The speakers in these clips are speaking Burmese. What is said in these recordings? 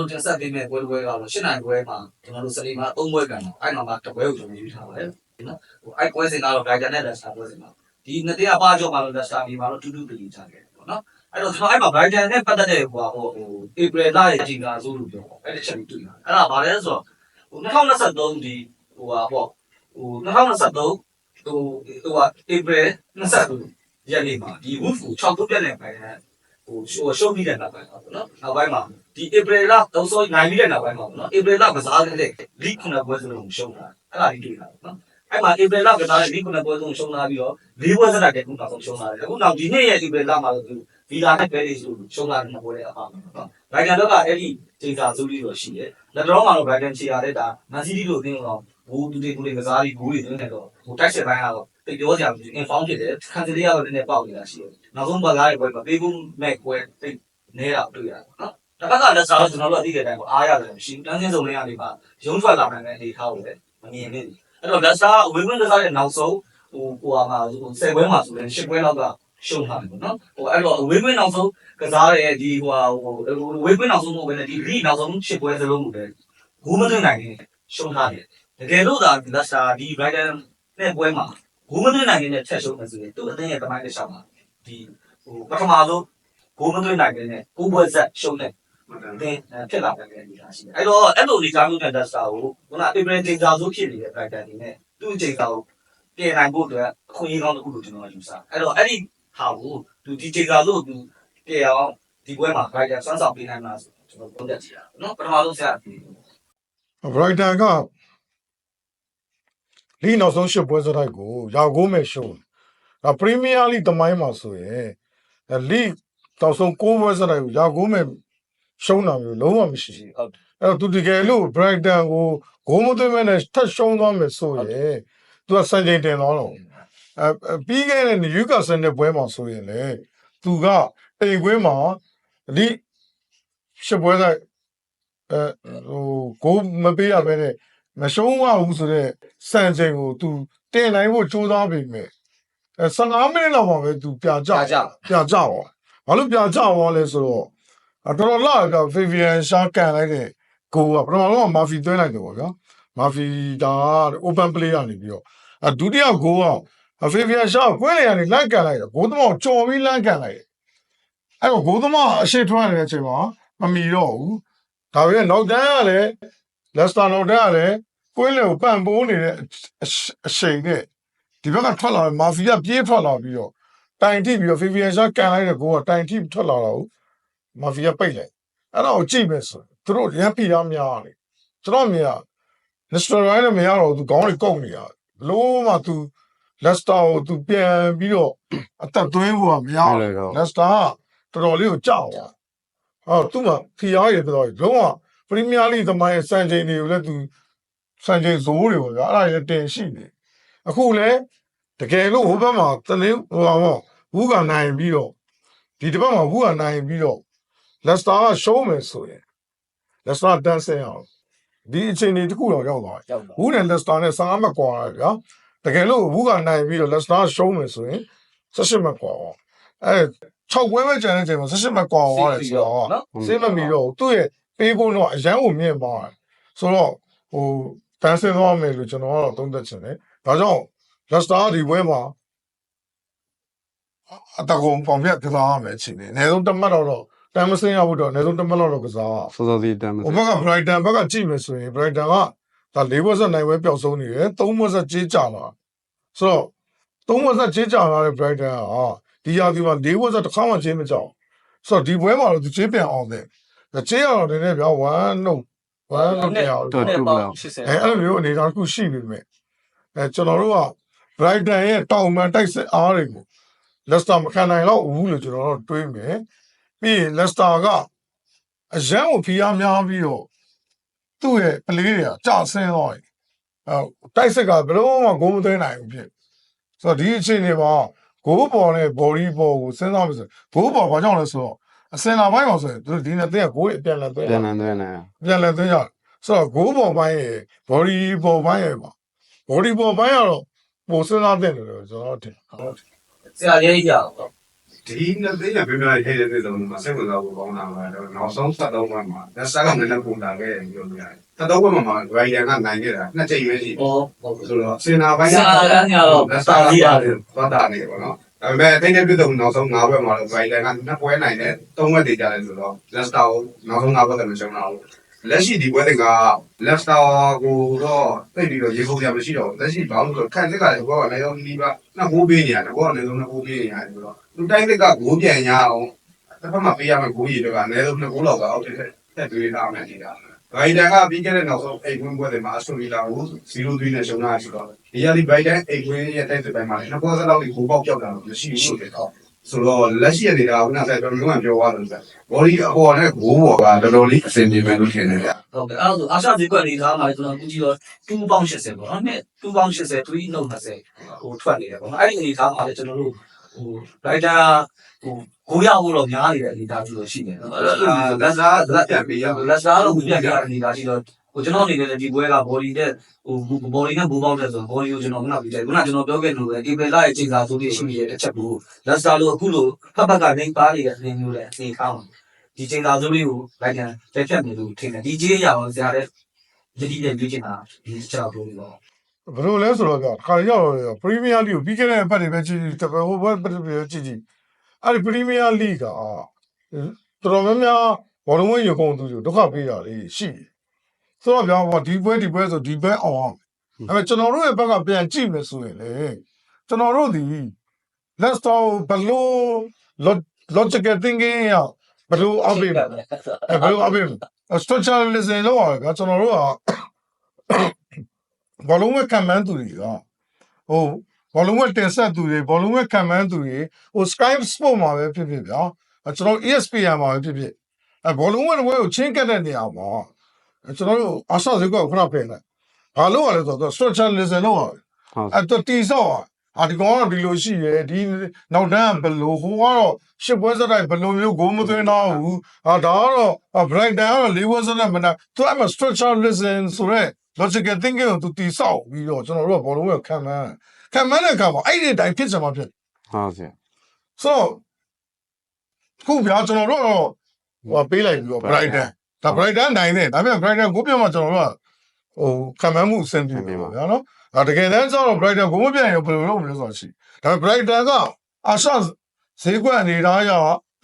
နောက်ထပ်ကျွန်တော်တို့တင်ဆက်ပေးမယ့်ပွဲတစ်ပွဲကတော့ရှင်းနိုင်ပွဲမှာကျွန်တော်တို့စလီမှာ၃ပွဲကန်တော့အဲ့နောက်မှာတစ်ပွဲကိုကျွန်တော်ယူထားပါတယ်နော်ဟိုအဲ့ပွဲစဉ်ကတော့ Brighton နဲ့ Leicester ပွဲစဉ်မှာဒီနှစ်တရားပါကြောမှာလို့ Leicester ပြီးမှာတော့တူတူတလီချခဲ့ပေါ့နော်အဲ့တော့ကျွန်တော်အဲ့မှာ Brighton နဲ့ပတ်သက်တဲ့ဟိုဟို April လရဲ့ချိန်ကာဆိုလို့ပြောပေါ့အဲ့ဒီချက်ပြီးတွေ့တာအဲ့ဒါဗာလဲဆိုတော့ဟို2023ဒီဟိုဟာပေါ့ဟို2023ဟိုဟိုဟာ April 22ရက်နေ့မှာဒီ Wolf ကို6တုတ်ပြက်နေပိုင်တဲ့ ဟိုရှိုးရှုံးပြီးတဲ့နောက်ပိုင်းပေါ့နော်နောက်ပိုင်းမှာဒီ April လ30နိုင်ပြီးတဲ့နောက်ပိုင်းမှာပေါ့နော် April လကစားတဲ့ League ခုနပွဲစလုံးရှုံးတာအဲ့ဒါကြီးတွေ့တာပေါ့နော်အဲ့မှာ April လကစားတဲ့ League ခုနပွဲစလုံးရှုံးလာပြီးတော့၄ပွဲစက်တဲ့ခုနောက်ဆုံးရှုံးလာတယ်အခုနောက်ဒီနေ့ရဲ့ April လမှာတော့သူဗီလာနဲ့ဘယ်လေးဆိုရှုံးလာတဲ့နှစ်ပွဲတဲ့အပါပေါ့နော်ဘိုင်ဂန်တော့ကအဲ့ဒီချိန်စာစုလေးတော့ရှိတယ်လက်တော်မှာတော့ဘိုင်ဂန်ချီရတဲ့ဒါမန်စီးတီးလို့အသင်းတော့ဘူးတူတေကူလေးကစားပြီးဘူးတွေသွင်းတယ်တော့ဟိုတိုက်စစ်ပိုင်းကတော့ တိတ်ပြောစရာမရှိဘူး inform ဖြစ်တယ်ခံစလေးကတော့နည်းနည်းပေါက်နေတာရှိတယ်နောက်ဆုံးဘာကားရဲ့ပွဲမှာပေးဖို့မဲ့ပွဲတိတ်နေတာတွေ့ရတယ်နော်တစ်ခါကလက်စားတော့ကျွန်တော်တို့အသိတဲ့အတိုင်းကိုအားရတယ်မရှိဘူးတန်းချင်းစုံလေးကနေမှရုံးထွက်လာနိုင်တဲ့အနေထားကိုလည်းမမြင်နေဘူးအဲ့တော့လက်စားဝေခွင့်ကစားတဲ့နောက်ဆုံးဟိုဟိုဟာမှာဟို10ပွဲမှာဆိုရင်10ပွဲလောက်ကရှုံးထားတယ်ပေါ့နော်ဟိုအဲ့တော့ဝေခွင့်နောက်ဆုံးကစားတဲ့ဒီဟိုဟာဟိုဝေခွင့်နောက်ဆုံးမဟုတ်ဘဲနဲ့ဒီလီနောက်ဆုံး10ပွဲစလုံးကိုလည်းဂိုးမသွင်းနိုင်ရင်ရှုံးထားတယ်တကယ်လို့သာလက်စားဒီ Brighton နဲ့ပွဲမှာ ဂိုးမသွင်းနိုင်ရင်ချက်ရှုံးမယ်ဆိုရင်သူ့အသင်းရဲ့တမိုင်းတစ်လျှောက်မှာဒီဟိုပထမဆုံးဂိုးမသွင်းနိုင်တဲ့ကိုပွဲဆက်ရှုံးတဲ့တင်ဖြစ်လာတဲ့အနေအထားရှိတယ်အဲ့တော့အဲ့လိုအနေအထားမျိုးနဲ့လက်စားကိုခုန April ချိန်စာဆိုဖြစ်နေတဲ့ Brighton အနေနဲ့သူ့ချိန်စာကိုပြင်နိုင်ဖို့အတွက်အခွင့်အရေးကောင်းတစ်ခုလို့ကျွန်တော်ယူဆအဲ့တော့အဲ့ဒီဟာကိုသူဒီချိန်စာလို့သူပြင်အောင်ဒီပွဲမှာ Brighton စွမ်းဆောင်ပေးနိုင်မှာဆိုကျွန်တော်ပုံသက်ကြည့်တာနော်ပထမဆုံးဆက်ပြီးဘရိုက်တန်က လီနောက်ဆုံးရှစ်ပွဲစတိုက်ကိုရာဂိုးမဲ့ရှုံးဒါပရီးမီးယားလိတမိုင်းမှာဆိုရင်အဲလီနောက်ဆုံး၉ပွဲစတိုက်ကိုရာဂိုးမဲ့ရှုံးတာမျိုးလုံးဝမရှိဘူးဟုတ်တယ်အဲ့တော့သူတကယ်လို့ဘရိုက်တန်ကိုဂိုးမသွင်းမဲ့နဲ့ထပ်ရှုံးသွားမယ်ဆိုရင်သူကစံချိန်တင်သွားတော့အဲအဲပြီးခဲ့တဲ့ယူကာဆန်တဲ့ပွဲမှာဆိုရင်လေသူကအိမ်ကွင်းမှာလီရှစ်ပွဲစတိုက်အဲဟိုဂိုးမပေးရဘဲနဲ့ မရှုံးရဘူးဆိုတော့စံချိန်ကို तू တင်နိုင်ဖို့ကြိုးစားပြီမဲ့အဲ15မိနစ်လောက်မှာပဲ तू ပြကြပြကြပြကြပါဘာလို့ပြကြသွားလဲဆိုတော့အတော်တော်လာကဗီဗီယန်ရှာကန်လိုက်တဲ့ကိုကပထမဆုံးကမာဖီသွင်းလိုက်တယ်ပေါ့ဗျာမာဖီဒါ open play ကနေပြီးတော့အဒုတိယဂိုးကဗီဗီယန်ရှာကွင်းလေကနေလန့်ကန်လိုက်တယ်ဂိုးသမားကိုကြော်ပြီးလန့်ကန်လိုက်တယ်အဲ့တော့ဂိုးသမားအရှိထွက်နေတဲ့အချိန်မှာမမီတော့ဘူးဒါပေမဲ့နောက်တန်းကလည်းလက်စတာနောက်တန်းကလည်း ကွင်းလေကိုပန့်ပိုးနေတဲ့အရှအရှိန်နဲ့ဒီဘက်ကထွက်လာတယ်မာဖီကပြေးထွက်လာပြီးတော့တိုင်ထိပြီးတော့ဖီဖီယန်ရှာကန်လိုက်တဲ့ကိုကတိုင်ထိထွက်လာတော့မာဖီကပိတ်လိုက်အဲ့တော့ကြည့်မယ်ဆိုသူတို့ရမ်းပြရများတယ်ကျွန်တော်မြင်ရလက်စတာရိုင်းနဲ့မရတော့သူခေါင်းတွေကုတ်နေတာလို့မှသူလက်စတာကိုသူပြန်ပြီးတော့အသက်သွင်းဖို့ကမရဟုတ်ဘူးတယ်ကောလက်စတာကတော်တော်လေးကိုကြောက်သွားဟောသူ့မှာဖီရားရည်တော်တော်လုံးဝပရီးမီးယားလိသမိုင်းရဲ့စံချိန်တွေကိုလည်းသူ စံချိန်ဇိုးတွေပေါ့ဗျာအဲ့ဒါတွေတင်ရှိနေအခုလည်းတကယ်လို့ဟိုဘက်မှာတလင်းဟိုပါပေါ့ဝူကနိုင်ပြီးတော့ဒီတစ်ပတ်မှာဝူကနိုင်ပြီးတော့လက်စတာကရှုံးမယ်ဆိုရင်လက်စတာတန်းဆင်းအောင်ဒီအချိန်ဒီတစ်ခုတော့ရောက်သွားတယ်ရောက်ပါဝူနဲ့လက်စတာနဲ့15မှတ်ကွာတယ်ဗျာတကယ်လို့ဝူကနိုင်ပြီးတော့လက်စတာရှုံးမယ်ဆိုရင်18မှတ်ကွာအောင်အဲ6ပွဲပဲကျန်တဲ့အချိန်မှာ18မှတ်ကွာသွားတယ်ဆိုတော့နော်စေးမမီတော့ဘူးသူ့ရဲ့ပေးဖို့တော့အရန်ကိုမြင့်သွားတယ်ဆိုတော့ဟို တန်းစင်သွားမယ်လို့ကျွန်တော်ကတော့သုံးသပ်ချင်တယ်ဒါကြောင့်လက်စတာဒီပွဲမှာအတကုံပေါင်ပြက်ကစားရမယ်အချိန်နဲ့အနည်းဆုံးတစ်မှတ်တော့တော့တန်းမစင်းရဖို့တော့အနည်းဆုံးတစ်မှတ်တော့တော့ကစားရအောင်စောစောစီတမ်းမဟိုဘက်က Brighton ဘက်ကကြည့်မယ်ဆိုရင် Brighton ကဒါ၄ဘွက်ဆက်နိုင်ပွဲပျောက်ဆုံးနေတယ်၃ဘွက်ဆက်ကြေးကြလာဆိုတော့၃ဘွက်ဆက်ကြေးကြလာတဲ့ Brighton ကဟာဒီရာသီမှာ၄ဘွက်ဆက်တစ်ခါမှကြေးမကြောက်ဆိုတော့ဒီပွဲမှာတော့သူကြေးပြန်အောင်တယ်ကြေးရတော့နည်းနည်းဗျာ1 no 1 no တရားတော်တူလောက်80အဲအဲ့လိုမျိုးအနေအထားတစ်ခုရှိနေမယ်အဲကျွန်တော်တို့က Brighton ရဲ့တောင်မှန်တိုက်စစ်အားတွေကို Leicester မခံနိုင်တော့ဘူးလို့ကျွန်တော်တို့တွေးမယ်ပြီးရင် Leicester ကအရန်ကိုဖိအားများပြီးတော့သူ့ရဲ့ပလေးတွေကကြဆင်းသွားတယ်အဲတိုက်စစ်ကဘယ်လို့မှဂိုးမသွင်းနိုင်ဘူးဖြစ်ဆိုတော့ဒီအချိန်တွေမှာဂိုးပေါ်နဲ့ body ပေါ်ကိုစဉ်းစားမယ်ဆိုဂိုးပေါ်ဘာကြောင့်လဲဆိုတော့ အစင်လာပိုင်းမှာဆိုရင်သူတို့ဒီနေ့တင်းကဂိုးအပြန်လာသွင်းပြန်လည်သွင်းနေပြန်လဲသွင်းကြဆိုတော့ဂိုးပေါ်ပိုင်းရဲ့ body ပေါ်ပိုင်းရဲ့ပါ body ပေါ်ပိုင်းကတော့ပိုစဉ်းစားတဲ့တယ်လို့ကျွန်တော်ထင်ဆရာရေးကြတော့ဒီဒီနှစ်သိန်းနဲ့ပြပြရေးတဲ့ပြည်လုံးမှာစိတ်ဝင်စားဖို့ကောင်းတာပါတော့နောက်ဆုံး73ဘက်မှာလက်စကလည်းလည်းပုံလာခဲ့တယ်ပြောလို့ရတယ်73ဘက်မှာဂိုင်ဒန်ကနိုင်ခဲ့တာနှစ်ချိန်ပဲရှိဟောဟုတ်ကဲ့ဆိုတော့စင်နာဘိုင်းဆရာကညတော့လက်စကလည်းသွားတာနေပေါ့နော် ဒါပေမဲ့အတင်းနဲ့ပြည်လုံးနောက်ဆုံး9ဘက်မှာတော့ဂိုင်ဒန်ကနှစ်ပွဲနိုင်တယ်3ဘက်တည်ကြတယ်ဆိုတော့လက်စတာကိုနောက်ဆုံး9ဘက်ကလည်းရှုံးတာဟုတ်လက်ရှိဒီပွဲတွေကလက်စတာကိုတော့တိတ်ပြီးတော့ရေကုန်ရမရှိတော့လက်ရှိဘာလို့ဆိုခံစစ်ကလည်းဘောကလည်းရောနီးပါနှစ်ဟိုးပေးနေရတယ်ဘောကလည်းဆုံးနှစ်ဟိုးပေးနေရတယ်ဆိုတော့သူတိုင်းသစ်ကဂိုးပြန်ရအောင်တစ်ဖက်မှာပေးရမယ့်ဂိုးရည်တွေကအနည်းဆုံးနှစ်ဂိုးလောက်ကအောက်ထက်ထက်ပေးလာမယ်နေတာ ဘိုင်ဒန်ကပြီးခဲ့တဲ့နောက်ဆုံးအိတ်ဝင်ပွဲတွေမှာအစတိုရီလာကို0-3နဲ့ရှုံးတာဆိုတော့ဒီရလီဘိုင်ဒန်အိတ်ဝင်ရဲ့တိုက်စစ်ပိုင်းမှာနှစ်ပေါ်စလောက်ကိုပေါက်ပြောက်တာလို့မရှိဘူးလေတော့ဆိုတော့လက်ရှိအနေနဲ့ကခုနကပြောမျိုးမှပြောသွားလို့ဆိုဘော်ဒီအပေါ်နဲ့ဂိုးပေါ်ကတော်တော်လေးအဆင်ပြေမယ်လို့ထင်တယ်ဗျဟုတ်ကဲ့အဲ့ဒါဆိုအာရှဈေးကွက်နေသားမှာကျွန်တော်ကူကြည့်တော့2ပေါင်း80ပေါ့နော်နှစ်2ပေါင်း80 3နှုတ်20ဟိုထွက်နေတယ်ပေါ့နော်အဲ့ဒီအနေသားမှာလည်းကျွန်တော်တို့ဟိုလိုက်တာ ဟိုကိုရဖို့တော့များနေတဲ့အနေသားမျိုးလို့ရှိနေတယ်နော်အဲ့တော့လက်စားလက်ပြန်ပေးရမယ်လက်စားလို့ပြပြတဲ့အနေသားရှိတော့ဟိုကျွန်တော်အနေနဲ့ဒီပွဲက body နဲ့ဟို body နဲ့ဘူပေါင်းတဲ့ဆို body ကိုကျွန်တော်ခုနကပြောတယ်ခုနကျွန်တော်ပြောခဲ့လို့ပဲဒီပယ်လာရဲ့ချိန်စာဆိုပြီးရှိနေတဲ့တစ်ချက်ကိုလက်စားလို့အခုလို့ဖက်ဖက်ကနေပါနေတဲ့အနေမျိုးနဲ့အနေကောင်းဒီချိန်စာဆိုလေးကိုလိုက်ကန်တက်ဖြတ်နေလို့ထင်တယ်ဒီကြီးရအောင်ဇာတဲ့ယတိတဲ့ပြောချင်တာဒီချက်တော့ပြောလို့ဘယ်လိုလဲဆိုတော့ဗျာခါရောက်တော့ပရီးမီးယားလိကိုပြီးခဲ့တဲ့ဘက်တွေပဲကြည့်ကြည့်တပဟိုဘက်ဘက်တွေကြည့်ကြည့် အဲ့ဒီပရီးမီးယားလိကတော်တော်များများဘောလုံးဝင်ရုံကုန်သူတွေဒုက္ခပေးတာလေရှိတယ်ဆိုတော့ဗျာဟိုဒီပွဲဒီပွဲဆိုဒီပွဲအောင်အောင်အဲ့မဲ့ကျွန်တော်တို့ရဲ့ဘက်ကပြန်ကြည့်မယ်ဆိုရင်လေကျွန်တော်တို့ဒီ let's talk ဘလို့ logical thinking ရဘလို့အပေးမယ်အဲ့ဘလို့အပေးမယ် structuralism လို့ရတယ်ဗျာကျွန်တော်တို့ကဘောလုံးဝက်ခံမှန်းသူတွေကဟို ဘောလုံးဝက်တင်ဆက်သူတွေဘောလုံးဝက်ခံမှန်းသူတွေဟို Skype Sport မှာပဲဖြစ်ဖြစ်ဗျာအဲကျွန်တော် ESPN မှာပဲဖြစ်ဖြစ်အဲဘောလုံးဝက်ဝဲကိုချင်းကတ်တဲ့နေရာမှာအဲကျွန်တော်တို့အာရှဇေကောခဏဖယ်လိုက်ဘာလို့ရလဲဆိုတော့ structuralism လို့ရတယ်ဟုတ်အဲ့တော့တီဆော့အာဒီကောင်ကဒီလိုရှိရဲဒီနောက်တန်းကဘယ်လိုဟိုကတော့ရှစ်ပွဲစတိုက်ဘယ်လိုမျိုးဂိုးမသွင်းတော့ဘူးအာဒါကတော့အာ bright down ကတော့လေးပွဲစတိုက်မနာသူအမ structuralism ဆိုရဲ logical thinking ကိုသူတီဆော့ပြီးတော့ကျွန်တော်တို့ကဘောလုံးကိုခံမှန်း ခံမှန်းတဲ့အခါမှာအဲ့ဒီအတိုင်းဖြစ်ချင်မှဖြစ်ဟုတ်ဆရာဆိုတော့ခုဗျာကျွန်တော်တို့ကတော့ဟိုပေးလိုက်ပြီးတော့ bright down ဒါ bright down နိုင်တယ်ဒါပေမဲ့ bright down ကိုပြတ်မှကျွန်တော်တို့ကဟိုခံမှန်းမှုအဆင်ပြေပါဗျာနော်ဒါတကယ်တမ်းကျတော့ brighter ကိုမပြန်ရင်ဘယ်လိုလုပ်မလဲဆိုတာရှိဒါပေမဲ့ brighter ကအာရှဈေးကွက်အနေထားရ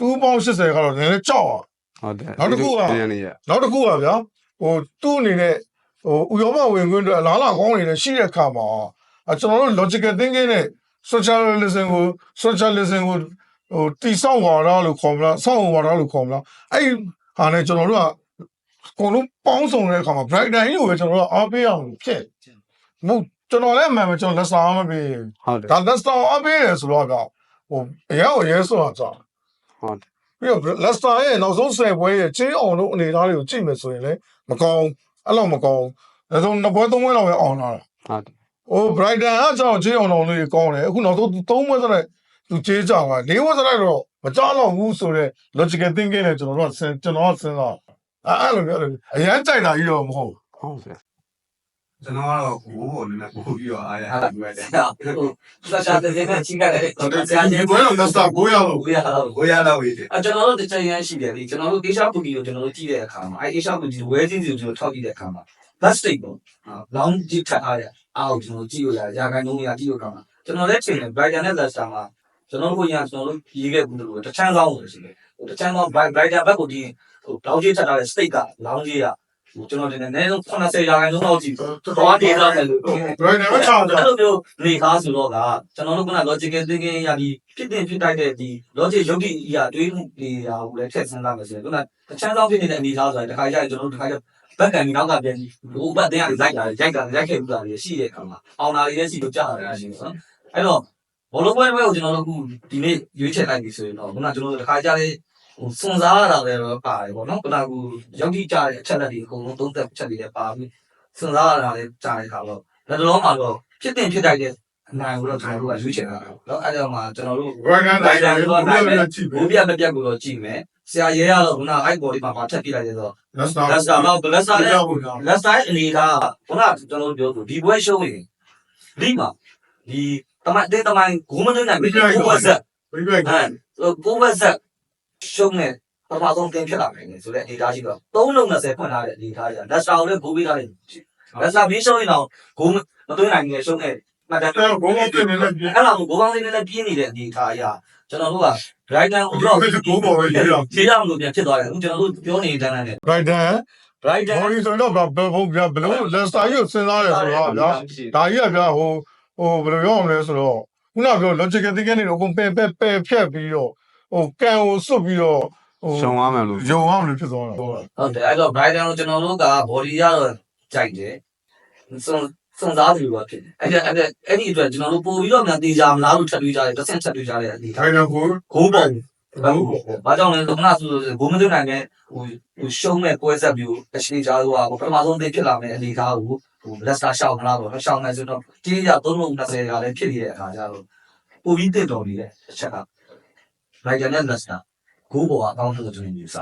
2ပေါင်း80ကတော့နည်းနည်းကြောက်အောင်ဟုတ်တယ်နောက်တစ်ခုကဒီနေ့ရနောက်တစ်ခုကဗျာဟိုသူ့အနေနဲ့ဟိုဥရောပဝင်ခွင့်အတွက်အလားအလာကောင်းနေတဲ့ရှိတဲ့အခါမှာအ ကျွန်တော်တို့ logical thinking နဲ့ socialism ကို socialism ကိုဟိုတိဆောက်ဝါဒလို့ခေါ်မလားဆောက်ဝါဒလို့ခေါ်မလားအဲ့ဒီဟာနဲ့ကျွန်တော်တို့ကအကုန်လုံးပေါင်းစုံတဲ့အခါမှာ brighter ကြီးကိုပဲကျွန်တော်တို့ကအားပေးအောင်ဖြစ်မဟုတ်ကျွန်တော်လည်းအမှန်ပဲကျွန်တော်လက်ဆောင်မပေးဘူးဟုတ်တယ်ဒါလက်ဆောင်အပေးတယ်ဆိုတော့ကဟိုအရင်ကရဲဆိုတာကြောင့်ဟုတ်တယ်ပြီးတော့လက်ဆောင်ရဲ့နောက်ဆုံးဆယ်ပွဲရဲ့ချင်းအောင်လို့အနေသားတွေကိုကြည့်မယ်ဆိုရင်လည်းမကောင်းအဲ့လိုမကောင်းဒါဆိုနှစ်ပွဲသုံးပွဲလောက်ပဲအောင်လာတာဟုတ်တယ် ဟို brighton ကကြောင့်ချင်းအောင်တော်လေးကောင်းတယ်အခုနောက်ဆုံးသုံးပွဲဆိုတော့သူချေးကြောင်ကလေးပွဲဆိုတော့မကြောက်တော့ဘူးဆိုတော့ logical thinking နဲ့ကျွန်တော်တို့ကစဉ်ကျွန်တော်ကစဉ်းစားအဲ့အဲ့လိုပြောတယ်အရန်ကြိုက်တာကြီးတော့မဟုတ်ဟုတ်ဆရာကျွန်တော်ကတော့ကိုယ်ကိုနည်းနည်းပို့ပြီးတော့အားရအဲ့ဒါပြီးရတယ်ဟိုဆက်ရှာတဲ့နေချိကလည်းဘူးဆရာကြီးဘွဲတော့လက်စတာကိုရလို့ကိုရတော့ကိုရတော့ဝေးတယ်အကျွန်တော်တို့တစ်ချက်ရန်ရှိတယ်လေကျွန်တော်တို့ Asia Bookie ကိုကျွန်တော်တို့ကြည့်တဲ့အခါမှာအဲ Asia Bookie ဝဲချင်းစီကိုကျွန်တော်ထောက်ကြည့်တဲ့အခါမှာ best state ပေါ့လောင်းကြည့်ထပ်ထားတဲ့ အားကိုကျွန်တော်ကြည့်လို့ရရာခိုင်နှုန်းရကြည့်လို့ကောင်းတာကျွန်တော်လည်းချိန်တယ် Brighton နဲ့ Leicester မှာကျွန်တော်တို့ကကျွန်တော်တို့ရေးခဲ့ဘူးလို့တချမ်းကောင်းလို့ရှိတယ်ဟိုတချမ်းကောင်း Brighton ဘက်ကိုဒီဟိုလောင်းကြီးထပ်ထားတဲ့ state ကလောင်းကြီးကဟိုကျွန်တော်တင်တယ်အနည်းဆုံး80ရာခိုင်နှုန်းလောက်ကြည့်တော့ဒေတာတယ်လို့ brighton မချအောင်ကြောအဲ့လိုမျိုးနေကားဆိုတော့ကကျွန်တော်တို့က logical thinking ရပြီးဖြစ်တင်ဖြစ်တိုက်တဲ့ဒီ logic ယုတ်တိအရာတွေးမှုတွေရာကိုလည်းထည့်စဉ်းစားမယ်ဆိုရင်ခုနတချမ်းသောဖြစ်နေတဲ့အနေအထားဆိုတာတခါကျရင်ကျွန်တော်တို့တခါကျ ဘက်ကံနောက်ကပြန်ကြည့်ဟိုဘက်တင်ကလိုက်တာရိုက်တာရိုက်ခဲ့ဘူးတာရှိတဲ့အခါမှာအောင်လာလေးရဲ့စီတို့ကြာတာရှိတယ်နော်အဲ့တော့ဘောလုံးပွဲပွဲကိုကျွန်တော်တို့အခုဒီနေ့ရွေးချယ်လိုက်ပြီဆိုရင်တော့ခုနကျွန်တော်တို့တစ်ခါကြားလေးဟိုစွန်စားရတာလည်းပါတယ်ပေါ့နော်ခုနကရောက်တိကြတဲ့အချက်လက်တွေအကုန်လုံးသုံးသက်ချက်တွေလည်းပါပြီးစွန်စားရတာလည်းကြားတဲ့အခါတော့လက်တော်မှာတော့ဖြစ်တင်ဖြစ်တိုက်တဲ့အနိုင်ကိုတော့ကျွန်တော်တို့ကရွေးချယ်တာပေါ့နော်အဲ့တော့မှကျွန်တော်တို့ဘယ်ကန်တိုင်းတိုင်းတော့နိုင်မယ်ဘူးပြမပြတ်ကိုတော့ကြည့်မယ် ဆရာရဲရတော့ခုနအိုက်ဘော်လေးမှာပါထပ်ပြလိုက်တယ်ဆိုတော့လက်စတာလက်စတာတော့လက်စတာလည်းလက်စတာအနေကခုနကျွန်တော်တို့ပြောသူဒီဘွဲရှုံးရင်ဒီမှာဒီတမန်တဲ့တမန်ဂိုးမသွင်းနိုင်ဘူးဘိုးဆက်ဘယ်လိုလဲအဲကိုဘက်ဆက်ရှုံးနေပထမဆုံးတင်ဖြစ်လာနိုင်တယ်ဆိုတဲ့အနေအထားရှိတော့3လုံး20ဖွင့်ထားတဲ့အနေအထားကြီးလက်စတာကိုလည်းဂိုးပေးထားတယ်လက်စတာပြီးရှုံးရင်တော့ဂိုးမသွင်းနိုင်ငယ်ရှုံးနေ မှတ်တယ်အဲဘုံဘတင်နေတဲ့ပြအဲ့လိုကိုကောင်းလေးနဲ့ပြင်းနေတဲ့အနေအထားအရာကျွန်တော်တို့က right hand ကိုတော့ကိုပေါ်ပဲရေးရအောင်ခြေရအောင်လို့ပြန်ဖြစ်သွားတယ်အခုကျွန်တော်တို့ပြောနေတဲ့အတိုင်းနဲ့ right hand right hand ဘော်ဒီဆိုတော့ဘယ်ဘုံပြဘယ်လိုလက်စတာကြီးကိုစဉ်းစားရဆိုတော့ဗျာဒါကြီးကဗျာဟိုဟိုဘယ်လိုပြောအောင်လဲဆိုတော့ခုနပြော logical thinking တွေအကုန်ပယ်ပယ်ပယ်ဖြတ်ပြီးတော့ဟိုကန်ကိုစွတ်ပြီးတော့ဟိုရှုံသွားမယ်လို့ယုံအောင်လို့ဖြစ်သွားတာဟုတ်ဟုတ်တယ်အဲ့တော့ Brighton ကိုကျွန်တော်တို့က body ရတော့ကြိုက်တယ် စုံစုံစားသူကဖြစ်တယ်အဲ့ဒါအဲ့ဒါအဲ့ဒီအတွက်ကျွန်တော်တို့ပို့ပြီးတော့များတေးကြမလားလို့ထပ်တွေးကြတယ်တစ်ဆင့်ထပ်တွေးကြတဲ့အနေထားထိုင်နေကိုဂိုးပုံဘာကြောင့်လဲဆိုတော့ခုနဆိုဂိုးမသွင်းနိုင်တဲ့ဟိုဟိုရှုံးမဲ့ပွဲဆက်မျိုးအရှိကြတော့ဟိုပထမဆုံးသိဖြစ်လာမယ့်အနေထားကိုဟိုလက်စတာရှောက်မလားပေါ့ရှောက်နေဆိုတော့တေးရ3လုံး20ရာလည်းဖြစ်နေတဲ့အခါကျတော့ပို့ပြီးတင့်တော်နေတဲ့အချက်က Brighton နဲ့ Leicester ဂိုးပေါ်ကအကောင်းဆုံးကျွန်တော်ယူဆ